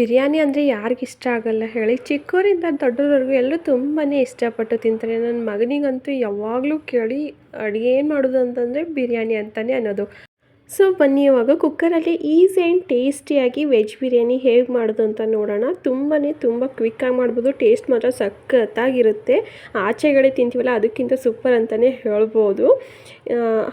ಬಿರಿಯಾನಿ ಅಂದರೆ ಯಾರಿಗೆ ಇಷ್ಟ ಆಗಲ್ಲ ಹೇಳಿ. ಚಿಕ್ಕವರಿಂದ ದೊಡ್ಡವರೆಗೂ ಎಲ್ಲರೂ ತುಂಬಾ ಇಷ್ಟಪಟ್ಟು ತಿಂತಾರೆ. ನನ್ನ ಮಗನಿಗಂತೂ ಯಾವಾಗಲೂ ಕೇಳಿ ಅಡುಗೆ ಏನು ಮಾಡೋದು ಅಂತಂದರೆ ಬಿರಿಯಾನಿ ಅಂತಲೇ ಅನ್ನೋದು. ಸೊ ಬನ್ನಿ, ಇವಾಗ ಕುಕ್ಕರಲ್ಲಿ ಈಸಿ ಆ್ಯಂಡ್ ಟೇಸ್ಟಿಯಾಗಿ ವೆಜ್ ಬಿರಿಯಾನಿ ಹೇಗೆ ಮಾಡೋದು ಅಂತ ನೋಡೋಣ. ತುಂಬಾ ತುಂಬ ಕ್ವಿಕ್ಕಾಗಿ ಮಾಡ್ಬೋದು. ಟೇಸ್ಟ್ ಮಾತ್ರ ಸಖತ್ತಾಗಿರುತ್ತೆ. ಆಚೆಗಳೇ ತಿಂತೀವಲ್ಲ, ಅದಕ್ಕಿಂತ ಸೂಪರ್ ಅಂತಲೇ ಹೇಳ್ಬೋದು.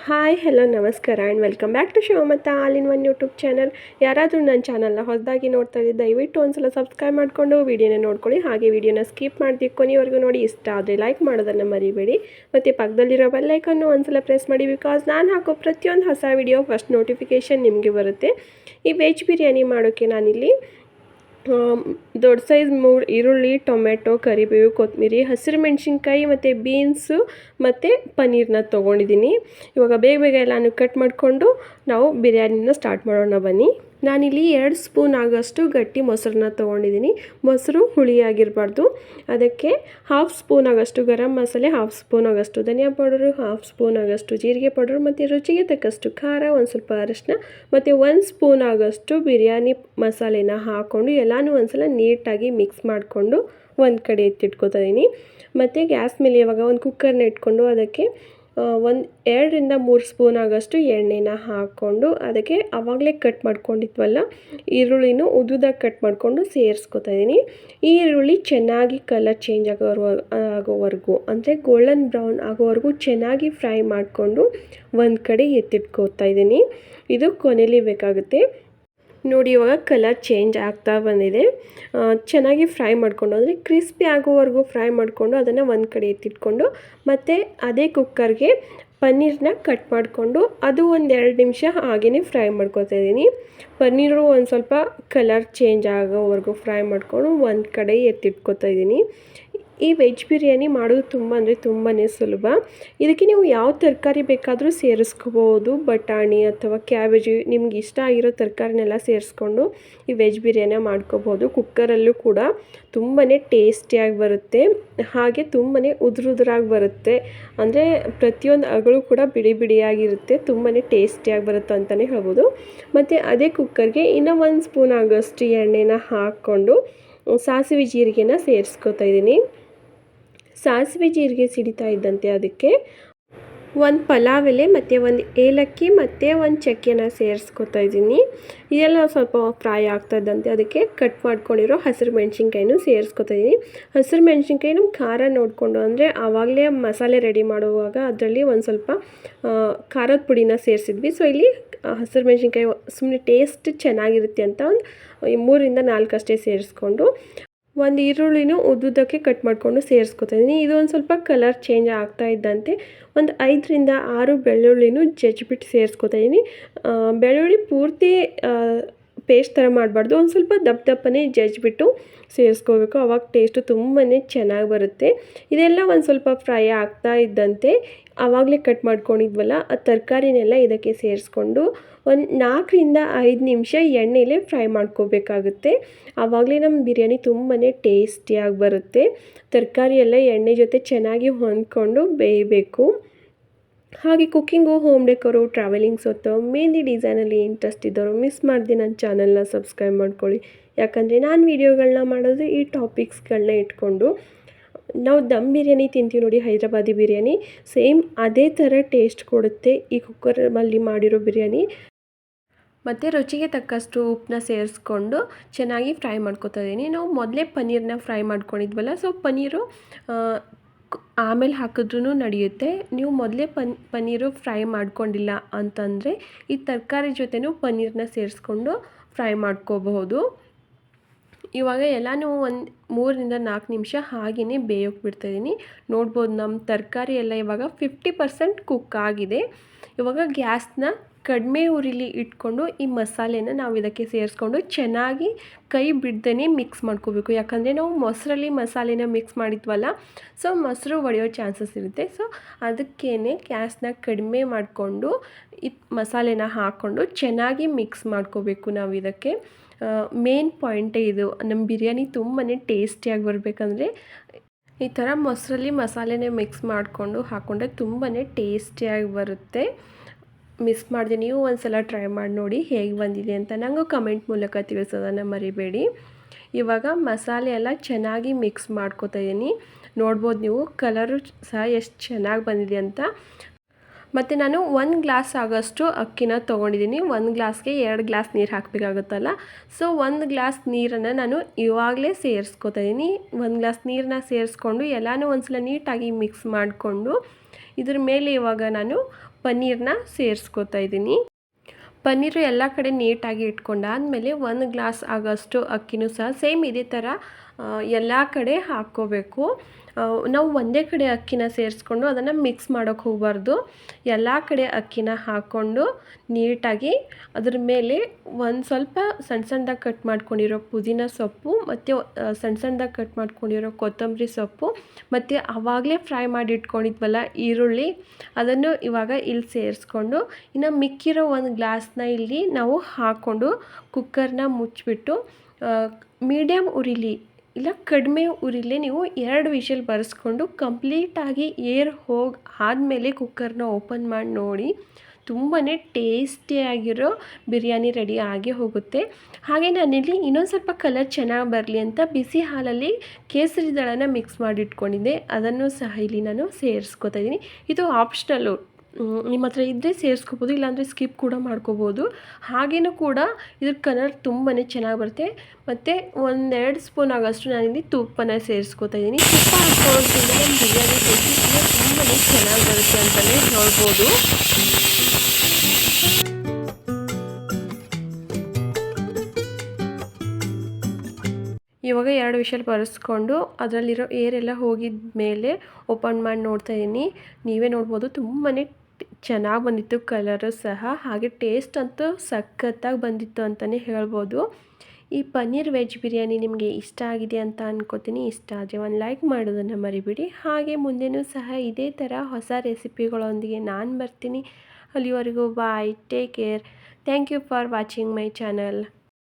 ಹಾಯ್ ಹಲೋ ನಮಸ್ಕಾರ and welcome back to Shivamatta all in one YouTube channel ಯಾರಾದರೂ ನನ್ನ ಚಾನಲ್ನ ಹೊಸದಾಗಿ ನೋಡ್ತಾ ಇದ್ದೆ ದಯವಿಟ್ಟು ಒಂದ್ಸಲ ಸಬ್ಸ್ಕ್ರೈಬ್ ಮಾಡಿಕೊಂಡು ವೀಡಿಯೋನ ನೋಡ್ಕೊಳ್ಳಿ. ಹಾಗೆ ವೀಡಿಯೋನ ಸ್ಕಿಪ್ ಮಾಡ್ತೀವಿ ಕೊನೆವರೆಗೂ ನೋಡಿ. ಇಷ್ಟ ಆದರೆ ಲೈಕ್ ಮಾಡೋದನ್ನು ಮರಿಬೇಡಿ. ಮತ್ತು ಪಕ್ಕದಲ್ಲಿರೋ ಬೆಲ್ಲೈಕನ್ನು ಒಂದ್ಸಲ ಪ್ರೆಸ್ ಮಾಡಿ ಬಿಕಾಸ್ ನಾನು ಹಾಕೋ ಪ್ರತಿಯೊಂದು ಹೊಸ ವಿಡಿಯೋ ಫಸ್ಟ್ ನೋಟಿಫಿಕೇಷನ್ ನಿಮಗೆ ಬರುತ್ತೆ. ಈ ವೆಜ್ ಬಿರಿಯಾನಿ ಮಾಡೋಕ್ಕೆ ನಾನಿಲ್ಲಿ ದೊಡ್ಡ ಸೈಜ್ ಮೂರು ಈರುಳ್ಳಿ ಟೊಮೆಟೊ ಕರಿಬೇವು, ಕೊತ್ತಂಬರಿ, ಹಸಿರು ಮೆಣಸಿನ್ಕಾಯಿ ಮತ್ತು ಬೀನ್ಸು ಮತ್ತು ಪನ್ನೀರ್ನ ತೊಗೊಂಡಿದ್ದೀನಿ. ಇವಾಗ ಬೇಗ ಬೇಗ ಎಲ್ಲನೂ ಕಟ್ ಮಾಡಿಕೊಂಡು ನಾವು ಬಿರಿಯಾನಿನ ಸ್ಟಾರ್ಟ್ ಮಾಡೋಣ ಬನ್ನಿ. ನಾನಿಲ್ಲಿ ಎರಡು ಸ್ಪೂನ್ ಆಗೋಷ್ಟು ಗಟ್ಟಿ ಮೊಸರನ್ನ ತೊಗೊಂಡಿದ್ದೀನಿ. ಮೊಸರು ಹುಳಿಯಾಗಿರಬಾರ್ದು. ಅದಕ್ಕೆ ಹಾಫ್ ಸ್ಪೂನ್ ಆಗೋಷ್ಟು ಗರಂ ಮಸಾಲೆ ಹಾಫ್ ಸ್ಪೂನ್ ಆಗೋಷ್ಟು ಧನಿಯಾ ಪೌಡರು ಹಾಫ್ ಸ್ಪೂನ್ ಆಗೋಷ್ಟು ಜೀರಿಗೆ ಪೌಡರ್ ಮತ್ತು ರುಚಿಗೆ ತಕ್ಕಷ್ಟು ಖಾರ, ಒಂದು ಸ್ವಲ್ಪ ಅರಶಿನ ಮತ್ತು ಒಂದು ಸ್ಪೂನ್ ಆಗೋಷ್ಟು ಬಿರಿಯಾನಿ ಮಸಾಲೆನ ಹಾಕ್ಕೊಂಡು ಎಲ್ಲನೂ ಒಂದ್ಸಲ ನೀಟಾಗಿ ಮಿಕ್ಸ್ ಮಾಡಿಕೊಂಡು ಒಂದು ಕಡೆ ಎತ್ತಿಟ್ಕೊತಾ ಇದ್ದೀನಿ ಮತ್ತು ಗ್ಯಾಸ್ ಮೇಲೆ ಇವಾಗ ಒಂದು ಕುಕ್ಕರ್ನ ಇಟ್ಕೊಂಡು ಅದಕ್ಕೆ ಒಂದು ಎರಡರಿಂದ ಮೂರು ಸ್ಪೂನ್ ಆಗೋಷ್ಟು ಎಣ್ಣೆನ ಹಾಕ್ಕೊಂಡು ಅದಕ್ಕೆ ಆವಾಗಲೇ ಕಟ್ ಮಾಡ್ಕೊಂಡಿದ್ವಲ್ಲ, ಈರುಳ್ಳಿನೂ ಉದ್ದುದಾಗಿ ಕಟ್ ಮಾಡಿಕೊಂಡು ಸೇರಿಸ್ಕೊತಾ ಇದ್ದೀನಿ ಈರುಳ್ಳಿ ಚೆನ್ನಾಗಿ ಕಲರ್ ಚೇಂಜ್ ಆಗೋವರೆಗೂ ಆಗೋವರೆಗೂ, ಅಂದರೆ ಗೋಲ್ಡನ್ ಬ್ರೌನ್ ಆಗೋವರೆಗೂ ಚೆನ್ನಾಗಿ ಫ್ರೈ ಮಾಡಿಕೊಂಡು ಒಂದು ಕಡೆ ಎತ್ತಿಟ್ಕೋತಾ ಇದ್ದೀನಿ ಇದು ಕೊನೆಯಲ್ಲಿ ಬೇಕಾಗುತ್ತೆ. ನೋಡಿ, ಇವಾಗ ಕಲರ್ ಚೇಂಜ್ ಆಗ್ತಾ ಬಂದಿದೆ. ಚೆನ್ನಾಗಿ ಫ್ರೈ ಮಾಡಿಕೊಂಡು, ಅಂದರೆ ಕ್ರಿಸ್ಪಿ ಆಗೋವರೆಗೂ ಫ್ರೈ ಮಾಡಿಕೊಂಡು, ಅದನ್ನು ಒಂದು ಕಡೆ ಎತ್ತಿಟ್ಕೊಂಡು, ಮತ್ತು ಅದೇ ಕುಕ್ಕರ್ಗೆ ಪನ್ನೀರನ್ನ ಕಟ್ ಮಾಡಿಕೊಂಡು, ಅದು ಒಂದು ಎರಡು ನಿಮಿಷ ಹಾಗೆಯೇ ಫ್ರೈ ಮಾಡ್ಕೊತಾ ಇದ್ದೀನಿ. ಪನ್ನೀರು ಒಂದು ಸ್ವಲ್ಪ ಕಲರ್ ಚೇಂಜ್ ಆಗೋವರೆಗೂ ಫ್ರೈ ಮಾಡಿಕೊಂಡು, ಒಂದು ಕಡೆ ಎತ್ತಿಟ್ಕೊತಾ ಇದ್ದೀನಿ. ಈ ವೆಜ್ ಬಿರಿಯಾನಿ ಮಾಡೋದು ತುಂಬ ಅಂದರೆ ತುಂಬಾ ಸುಲಭ. ಇದಕ್ಕೆ ನೀವು ಯಾವ ತರಕಾರಿ ಬೇಕಾದರೂ ಸೇರಿಸ್ಕೋಬೋದು. ಬಟಾಣಿ ಅಥವಾ ಕ್ಯಾಬೇಜು ನಿಮ್ಗೆ ಇಷ್ಟ ಆಗಿರೋ ತರಕಾರಿನೆಲ್ಲ ಸೇರಿಸ್ಕೊಂಡು ಈ ವೆಜ್ ಬಿರಿಯಾನಿ ಮಾಡ್ಕೋಬೋದು. ಕುಕ್ಕರಲ್ಲೂ ಕೂಡ ತುಂಬಾ ಟೇಸ್ಟಿಯಾಗಿ ಬರುತ್ತೆ. ಹಾಗೆ ತುಂಬಾ ಉದುರುದುರಾಗಿ ಬರುತ್ತೆ. ಅಂದರೆ ಪ್ರತಿಯೊಂದು ಅಗಳು ಕೂಡ ಬಿಡಿ ಬಿಡಿಯಾಗಿರುತ್ತೆ. ತುಂಬಾ ಟೇಸ್ಟಿಯಾಗಿ ಬರುತ್ತೆ ಅಂತಲೇ ಹೇಳ್ಬೋದು. ಮತ್ತು ಅದೇ ಕುಕ್ಕರ್ಗೆ ಇನ್ನೂ ಒಂದು ಸ್ಪೂನ್ ಆಗೋಷ್ಟು ಎಣ್ಣೆನ ಹಾಕ್ಕೊಂಡು ಸಾಸಿವೆ ಜೀರಿಗೆನ ಸೇರಿಸ್ಕೊತಾ ಇದ್ದೀನಿ. ಸಾಸಿವೆ ಜೀರಿಗೆ ಸಿಡಿತಾ ಇದ್ದಂತೆ ಅದಕ್ಕೆ ಒಂದು ಪಲಾವ್ ಎಲೆ, ಮತ್ತು ಒಂದು ಏಲಕ್ಕಿ, ಮತ್ತು ಒಂದು ಚಕ್ಕೆನ ಸೇರಿಸ್ಕೊತಾ ಇದ್ದೀನಿ. ಇದೆಲ್ಲ ಸ್ವಲ್ಪ ಫ್ರೈ ಆಗ್ತಾ ಇದ್ದಂತೆ ಅದಕ್ಕೆ ಕಟ್ ಮಾಡ್ಕೊಂಡಿರೋ ಹಸಿರು ಮೆಣಸಿನ್ಕಾಯಿನೂ ಸೇರಿಸ್ಕೊತಾ ಇದ್ದೀನಿ. ಹಸಿರು ಮೆಣಸಿನ್ಕಾಯಿ ನಮ್ಮ ಖಾರ ನೋಡಿಕೊಂಡು ಅಂದರೆ ಆವಾಗಲೇ ಮಸಾಲೆ ರೆಡಿ ಮಾಡುವಾಗ ಅದರಲ್ಲಿ ಒಂದು ಸ್ವಲ್ಪ ಖಾರದ ಪುಡಿನ ಸೇರಿಸಿದ್ವಿ. ಸೊ ಇಲ್ಲಿ ಹಸಿರು ಮೆಣಸಿನ್ಕಾಯಿ ಸುಮ್ಮನೆ ಟೇಸ್ಟ್ ಚೆನ್ನಾಗಿರುತ್ತೆ ಅಂತ ಒಂದು ಮೂರಿಂದ ನಾಲ್ಕು ಅಷ್ಟೇ ಸೇರಿಸ್ಕೊಂಡು ಒಂದು ಈರುಳ್ಳಿನೂ ಉದ್ದುದ್ದಕ್ಕೆ ಕಟ್ ಮಾಡಿಕೊಂಡು ಸೇರಿಸ್ಕೊತಾ ಇದ್ದೀನಿ ಇದು ಒಂದು ಸ್ವಲ್ಪ ಕಲರ್ ಚೇಂಜ್ ಆಗ್ತಾ ಇದ್ದಂತೆ ಒಂದು ಐದರಿಂದ ಆರು ಬೆಳ್ಳುಳ್ಳಿನೂ ಜಜ್ಜಿಬಿಟ್ಟು ಸೇರಿಸ್ಕೊತಾ ಇದ್ದೀನಿ ಬೆಳ್ಳುಳ್ಳಿ ಪೂರ್ತಿ ಪೇಸ್ಟ್ ಥರ ಮಾಡಬಾರ್ದು. ಒಂದು ಸ್ವಲ್ಪ ದಪ್ಪ ದಪ್ಪನೇ ಜಜ್ಜಿಬಿಟ್ಟು ಸೇರಿಸ್ಕೋಬೇಕು. ಅವಾಗ ಟೇಸ್ಟು ತುಂಬಾ ಚೆನ್ನಾಗಿ ಬರುತ್ತೆ. ಇದೆಲ್ಲ ಒಂದು ಸ್ವಲ್ಪ ಫ್ರೈ ಆಗ್ತಾ ಇದ್ದಂತೆ ಆವಾಗಲೇ ಕಟ್ ಮಾಡ್ಕೊಂಡಿದ್ವಲ್ಲ, ಆ ತರಕಾರಿನೆಲ್ಲ ಇದಕ್ಕೆ ಸೇರಿಸ್ಕೊಂಡು ಒಂದು ನಾಲ್ಕರಿಂದ ಐದು ನಿಮಿಷ ಎಣ್ಣೆಲೇ ಫ್ರೈ ಮಾಡ್ಕೋಬೇಕಾಗುತ್ತೆ. ಆವಾಗಲೇ ನಮ್ಮ ಬಿರಿಯಾನಿ ತುಂಬಾ ಟೇಸ್ಟಿಯಾಗಿ ಬರುತ್ತೆ. ತರಕಾರಿ ಎಲ್ಲ ಎಣ್ಣೆ ಜೊತೆ ಚೆನ್ನಾಗಿ ಹೊಂದ್ಕೊಂಡು ಬೇಯಬೇಕು. ಹಾಗೆ ಕುಕ್ಕಿಂಗು ಹೋಮ್ ಡೆಕೋರು ಟ್ರಾವೆಲಿಂಗ್ಸ್ ಹೊತ್ತು ಮೆಹಂದಿ ಡಿಸೈನಲ್ಲಿ ಇಂಟ್ರೆಸ್ಟ್ ಇದ್ದವರು ಮಿಸ್ ಮಾಡಿದೆ ನನ್ನ ಚಾನಲ್ನ ಸಬ್ಸ್ಕ್ರೈಬ್ ಮಾಡ್ಕೊಳ್ಳಿ. ಯಾಕಂದರೆ ನಾನು ವೀಡಿಯೋಗಳನ್ನ ಮಾಡೋದು ಈ ಟಾಪಿಕ್ಸ್ಗಳನ್ನ ಇಟ್ಕೊಂಡು, ನಾವು ದಮ್ ಬಿರಿಯಾನಿ ತಿಂತೀವಿ ನೋಡಿ, ಹೈದ್ರಾಬಾದಿ ಬಿರಿಯಾನಿ, ಸೇಮ್ ಅದೇ ಥರ ಟೇಸ್ಟ್ ಕೊಡುತ್ತೆ ಈ ಕುಕ್ಕರಲ್ಲಿ ಮಾಡಿರೋ ಬಿರಿಯಾನಿ. ಮತ್ತು ರುಚಿಗೆ ತಕ್ಕಷ್ಟು ಉಪ್ಪನ್ನ ಸೇರಿಸ್ಕೊಂಡು ಚೆನ್ನಾಗಿ ಫ್ರೈ ಮಾಡ್ಕೊತಾ ಇದ್ದೀನಿ ನಾವು ಮೊದಲೇ ಪನ್ನೀರನ್ನ ಫ್ರೈ ಮಾಡ್ಕೊಂಡಿದ್ವಲ್ಲ ಸೊ ಪನ್ನೀರು ಆಮೇಲೆ ಹಾಕಿದ್ರೂ ನಡೆಯುತ್ತೆ. ನೀವು ಮೊದಲೇ ಪನ್, ಪನ್ನೀರು ಫ್ರೈ ಮಾಡ್ಕೊಂಡಿಲ್ಲ ಅಂತಂದರೆ ಈ ತರಕಾರಿ ಜೊತೆನೂ ಪನ್ನೀರನ್ನ ಸೇರಿಸ್ಕೊಂಡು ಫ್ರೈ ಮಾಡ್ಕೋಬಹುದು. ಇವಾಗ ಎಲ್ಲನೂ ಒಂದು ಮೂರರಿಂದ ನಾಲ್ಕು ನಿಮಿಷ ಹಾಗೆಯೇ ಬೇಯೋಕೆ ಬಿಡ್ತಾಯಿದ್ದೀನಿ ನೋಡ್ಬೋದು ನಮ್ಮ ತರಕಾರಿ ಎಲ್ಲ ಇವಾಗ ಫಿಫ್ಟಿ ಪರ್ಸೆಂಟ್ ಕುಕ್ ಆಗಿದೆ. ಇವಾಗ ಗ್ಯಾಸ್ನ ಕಡಿಮೆ ಉರಿಲಿ ಇಟ್ಕೊಂಡು ಈ ಮಸಾಲೆನ ನಾವು ಇದಕ್ಕೆ ಸೇರಿಸ್ಕೊಂಡು ಚೆನ್ನಾಗಿ ಕೈ ಬಿಡ್ದೇ ಮಿಕ್ಸ್ ಮಾಡ್ಕೋಬೇಕು. ಯಾಕಂದರೆ ನಾವು ಮೊಸರಲ್ಲಿ ಮಸಾಲೆನ ಮಿಕ್ಸ್ ಮಾಡಿದ್ವಲ್ಲ ಸೊ ಮೊಸರು ಒಡೆಯೋ ಚಾನ್ಸಸ್ ಇರುತ್ತೆ. ಸೊ ಅದಕ್ಕೇ ಗ್ಯಾಸ್ನ ಕಡಿಮೆ ಮಾಡಿಕೊಂಡು ಈ ಮಸಾಲೆನ ಹಾಕ್ಕೊಂಡು ಚೆನ್ನಾಗಿ ಮಿಕ್ಸ್ ಮಾಡ್ಕೋಬೇಕು ನಾವು ಇದಕ್ಕೆ. ಮೇನ್ ಪಾಯಿಂಟೇ ಇದು. ನಮ್ಮ ಬಿರಿಯಾನಿ ತುಂಬಾ ಟೇಸ್ಟಿಯಾಗಿ ಬರಬೇಕಂದ್ರೆ ಈ ಥರ ಮೊಸರಲ್ಲಿ ಮಸಾಲೆನೇ ಮಿಕ್ಸ್ ಮಾಡಿಕೊಂಡು ಹಾಕ್ಕೊಂಡ್ರೆ ತುಂಬಾ ಟೇಸ್ಟಿಯಾಗಿ ಬರುತ್ತೆ. ಮಿಸ್ ಮಾಡಿದೆ, ನೀವು ಒಂದು ಸಲ ಟ್ರೈ ಮಾಡಿ ನೋಡಿ ಹೇಗೆ ಬಂದಿದೆ ಅಂತ ನನಗೂ ಕಮೆಂಟ್ ಮೂಲಕ ತಿಳಿಸೋದನ್ನು ಮರಿಬೇಡಿ. ಇವಾಗ ಮಸಾಲೆ ಎಲ್ಲ ಚೆನ್ನಾಗಿ ಮಿಕ್ಸ್ ಮಾಡ್ಕೊತಾ ಇದ್ದೀನಿ ನೋಡ್ಬೋದು ನೀವು ಕಲರು ಸಹ ಎಷ್ಟು ಚೆನ್ನಾಗಿ ಬಂದಿದೆ ಅಂತ. ಮತ್ತು ನಾನು ಒಂದು ಗ್ಲಾಸ್ ಆಗೋಷ್ಟು ಅಕ್ಕಿನ ತೊಗೊಂಡಿದ್ದೀನಿ ಒಂದು ಗ್ಲಾಸ್ಗೆ ಎರಡು ಗ್ಲಾಸ್ ನೀರು ಹಾಕಬೇಕಾಗುತ್ತಲ್ಲ. ಸೊ ಒಂದು ಗ್ಲಾಸ್ ನೀರನ್ನು ನಾನು ಇವಾಗಲೇ ಸೇರಿಸ್ಕೊತಾ ಇದ್ದೀನಿ ಒಂದು ಗ್ಲಾಸ್ ನೀರನ್ನ ಸೇರಿಸ್ಕೊಂಡು ಎಲ್ಲನೂ ಒಂದ್ಸಲ ನೀಟಾಗಿ ಮಿಕ್ಸ್ ಮಾಡಿಕೊಂಡು ಇದ್ರ ಮೇಲೆ ಇವಾಗ ನಾನು ಪನ್ನೀರನ್ನ ಸೇರಿಸ್ಕೊತಾ ಇದ್ದೀನಿ. ಪನ್ನೀರು ಎಲ್ಲ ಕಡೆ ನೀಟಾಗಿ ಇಟ್ಕೊಂಡಾದಮೇಲೆ ಒಂದು ಗ್ಲಾಸ್ ಆಗೋಷ್ಟು ಅಕ್ಕಿನೂ ಸಹ ಸೇಮ್ ಇದೇ ಥರ ಎಲ್ಲ ಕಡೆ ಹಾಕ್ಕೋಬೇಕು. ನಾವು ಒಂದೇ ಕಡೆ ಅಕ್ಕಿನ ಸೇರಿಸ್ಕೊಂಡು ಅದನ್ನು ಮಿಕ್ಸ್ ಮಾಡೋಕ್ಕೆ ಹೋಗಬಾರ್ದು. ಎಲ್ಲ ಕಡೆ ಅಕ್ಕಿನ ಹಾಕ್ಕೊಂಡು ನೀಟಾಗಿ ಅದ್ರ ಮೇಲೆ ಒಂದು ಸ್ವಲ್ಪ ಸಣ್ಣ ಸಣ್ಣದಾಗಿ ಕಟ್ ಮಾಡ್ಕೊಂಡಿರೋ ಪುದೀನ ಸೊಪ್ಪು ಮತ್ತು ಸಣ್ಣ ಸಣ್ಣದಾಗಿ ಕಟ್ ಮಾಡ್ಕೊಂಡಿರೋ ಕೊತ್ತಂಬರಿ ಸೊಪ್ಪು ಮತ್ತು ಆವಾಗಲೇ ಫ್ರೈ ಮಾಡಿ ಇಟ್ಕೊಂಡಿದ್ವಲ್ಲ ಈರುಳ್ಳಿ ಅದನ್ನು ಇವಾಗ ಇಲ್ಲಿ ಸೇರಿಸ್ಕೊಂಡು ಇನ್ನು ಮಿಕ್ಕಿರೋ ಒಂದು ಗ್ಲಾಸ್ನ ಇಲ್ಲಿ ನಾವು ಹಾಕ್ಕೊಂಡು ಕುಕ್ಕರ್ನ ಮುಚ್ಚಿಬಿಟ್ಟು ಮೀಡಿಯಮ್ ಉರಿಲಿ ಇಲ್ಲ, ಕಡಿಮೆ ಉರಿಲೇ ನೀವು ಎರಡು ವಿಷಲ್ ಬರೆಸ್ಕೊಂಡು ಕಂಪ್ಲೀಟಾಗಿ ಏರ್ ಹೋಗಿ ಆದಮೇಲೆ ಕುಕ್ಕರ್ನ ಓಪನ್ ಮಾಡಿ ನೋಡಿ ತುಂಬಾ ಟೇಸ್ಟಿಯಾಗಿರೋ ಬಿರಿಯಾನಿ ರೆಡಿ ಆಗಿ ಹೋಗುತ್ತೆ. ಹಾಗೆ ನಾನಿಲ್ಲಿ ಇನ್ನೊಂದು ಸ್ವಲ್ಪ ಕಲರ್ ಚೆನ್ನಾಗಿ ಬರಲಿ ಅಂತ ಬಿಸಿ ಹಾಲಲ್ಲಿ ಕೇಸರಿ ದಳನ ಮಿಕ್ಸ್ ಮಾಡಿಟ್ಕೊಂಡಿದ್ದೆ. ಅದನ್ನು ಸಹ ಇಲ್ಲಿ ನಾನು ಸೇರಿಸ್ಕೊತಾ ಇದ್ದೀನಿ. ಇದು ಆಪ್ಷನಲ್ಲು. ನಿಮ್ಮ ಹತ್ರ ಇದ್ದರೆ ಸೇರಿಸ್ಕೋಬೋದು, ಇಲ್ಲಾಂದರೆ ಸ್ಕಿಪ್ ಕೂಡ ಮಾಡ್ಕೋಬೋದು. ಹಾಗೇನೂ ಕೂಡ ಇದ್ರ ಕಲರ್ ತುಂಬಾ ಚೆನ್ನಾಗಿ ಬರುತ್ತೆ. ಮತ್ತು ಒಂದೆರಡು ಸ್ಪೂನ್ ಆಗೋಷ್ಟು ನಾನಿಲ್ಲಿ ತುಪ್ಪನ ಸೇರಿಸ್ಕೋತಾ ಇದ್ದೀನಿ. ತುಪ್ಪ ಹಾಕ್ಕೊಳ್ಳೋದ್ರಿಂದ ನಮ್ಮ ಬಿರಿಯಾನಿ ಟೇಸ್ಟ್ ತುಂಬಾ ಚೆನ್ನಾಗಿ ಬರುತ್ತೆ ಅಂತಲೇ ಹೇಳ್ಬೋದು. ಇವಾಗ ಎರಡು ವಿಷಲ್ ಬರೆಸ್ಕೊಂಡು ಅದರಲ್ಲಿರೋ ಏರೆಲ್ಲ ಹೋಗಿದ ಮೇಲೆ ಓಪನ್ ಮಾಡಿ ನೋಡ್ತಾ ಇದ್ದೀನಿ. ನೀವೇ ನೋಡ್ಬೋದು ತುಂಬಾ ಚೆನ್ನಾಗಿ ಬಂದಿತ್ತು ಕಲರು ಸಹ. ಹಾಗೆ ಟೇಸ್ಟ್ ಅಂತೂ ಸಖತ್ತಾಗಿ ಬಂದಿತ್ತು ಅಂತಲೇ ಹೇಳ್ಬೋದು. ಈ ಪನ್ನೀರ್ ವೆಜ್ ಬಿರಿಯಾನಿ ನಿಮಗೆ ಇಷ್ಟ ಆಗಿದೆ ಅಂತ ಅನ್ಕೋತೀನಿ. ಇಷ್ಟ ಆದರೆ ಒಂದು ಲೈಕ್ ಮಾಡೋದನ್ನು ಮರಿಬಿಡಿ. ಹಾಗೆ ಮುಂದೆನೂ ಸಹ ಇದೇ ಥರ ಹೊಸ ರೆಸಿಪಿಗಳೊಂದಿಗೆ ನಾನು ಬರ್ತೀನಿ. ಅಲ್ಲಿವರೆಗೂ bye take care thank you for watching my channel